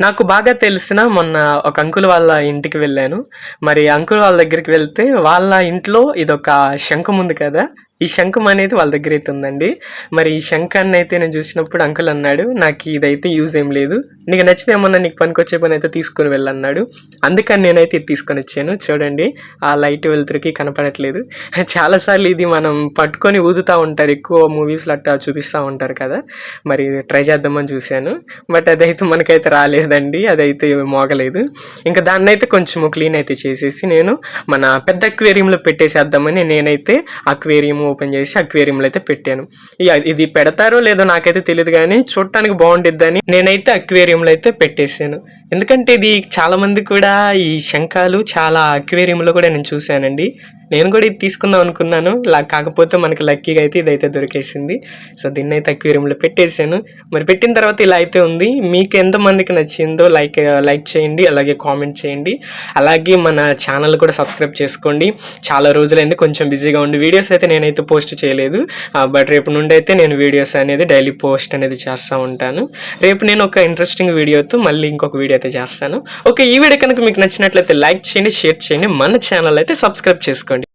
నాకు బాగా తెలిసిన మొన్న ఒక అంకుల్ వాళ్ళ ఇంటికి వెళ్ళాను. మరి అంకుల్ వాళ్ళ దగ్గరికి వెళ్తే వాళ్ళ ఇంట్లో ఇదొక శంఖం ఉంది కదా! ఈ శంఖం అనేది వాళ్ళ అయితే ఉందండి. మరి ఈ శంఖాన్నయితే నేను చూసినప్పుడు అంకుల్ అన్నాడు, "నాకు ఇదైతే యూజ్ ఏం లేదు. నీకు నచ్చితే ఏమన్నా నీకు పనికొచ్చే అయితే తీసుకొని వెళ్ళన్నాడు." అందుకని నేనైతే ఇది తీసుకొని వచ్చాను చూడండి ఆ లైట్ వెలుతురికి కనపడట్లేదు. చాలా సార్లు ఇది మనం పట్టుకొని ఊదుతా ఉంటారు. ఎక్కువ మూవీస్‌లో అట్టా చూపిస్తూ ఉంటారు కదా! మరి ట్రై చేద్దామని చూశాను. బట్ అదైతే మనకైతే రాలేదండి. అదైతే మోగలేదు. ఇంకా దాన్నైతే కొంచెము క్లీన్ అయితే చేసేసి నేను మన పెద్ద అక్వేరియంలో పెట్టేసేద్దామని నేనైతే అక్వేరియము ఓపెన్ చేసి అక్వేరియంలో అయితే పెట్టాను. ఇది పెడతారో లేదో నాకైతే తెలియదు కానీ చూడటానికి బాగుంటుందని నేనైతే అక్వేరియంలో అయితే పెట్టేసాను. ఎందుకంటే ఇది చాలామంది కూడా ఈ శంఖాలు చాలా అక్వేరియంలో కూడా నేను చూశానండి. నేను కూడా ఇది తీసుకుందాం అనుకున్నాను. ల కాకపోతే మనకి లక్కీగా అయితే ఇదైతే దొరికేసింది. సో దీన్నైతే అక్వేరియంలో పెట్టేసాను. మరి పెట్టిన తర్వాత ఇలా అయితే ఉంది. మీకు ఎంతమందికి నచ్చిందో లైక్ లైక్ చేయండి. అలాగే కామెంట్ చేయండి. అలాగే మన ఛానల్ కూడా సబ్స్క్రైబ్ చేసుకోండి. చాలా రోజులైంది కొంచెం బిజీగా ఉండి వీడియోస్ అయితే నేనైతే పోస్ట్ చేయలేదు. బట్ రేపు నుండి అయితే నేను వీడియోస్ అనేది డైలీ పోస్ట్ అనేది చేస్తూ ఉంటాను. రేపు నేను ఒక ఇంట్రెస్టింగ్ వీడియోతో మళ్ళీ ఇంకొక వీడియో అయితే చేస్తాను. ఓకే. ఈ వీడియో కనుక మీకు నచ్చినట్లయితే లైక్ చేయండి, షేర్ చేయండి. మన ఛానల్ అయితే సబ్స్క్రైబ్ చేసుకోండి.